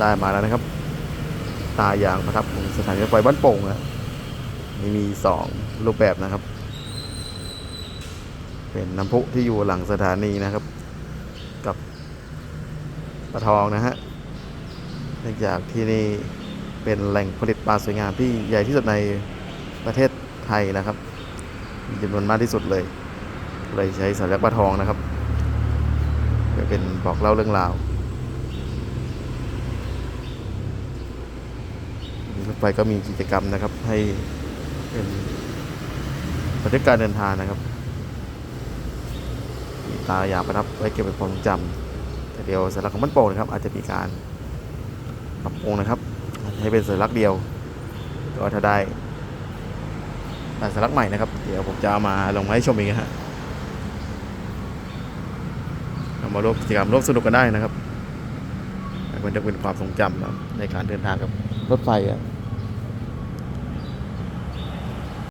ได้มาแล้วนะครับ ตายางประทับของสถานีรถไฟบ้านโป่งนะนี่มีสองรูปแบบนะครับ เป็นน้ำพุที่อยู่หลังสถานีนะครับ กับปลาทองนะฮะเนื่องจากที่นี่เป็นแหล่งผลิตปลาสวยงามที่ใหญ่ที่สุดในประเทศไทยนะครับมีจำนวนมากที่สุดเลย เลยใช้สัญลักษณ์ปลาทองนะครับเพื่อเป็นบอกเล่าเรื่องราว รถไฟก็มีกิจกรรมนะครับ ให้เป็นบันทึกการเดินทางนะครับมีตาอยางประทับไว้เก็บเป็นความทรงจำแต่เดียวสัญลักษณ์ของมันโป่งนะครับ อาจจะมีการปรับปรุงนะครับ ให้เป็นสัญลักษณ์เดียวก็ถ้าได้ได้สัญลักษณ์ใหม่นะครับ เดี๋ยวผมจะเอามาลงมาให้ชมอีกนะฮะเอามาร่วมกิจกรรมร่วมสนุกกันได้นะครับมันจะเป็นความทรงจำนะในการเดินทางกับรถไฟอะ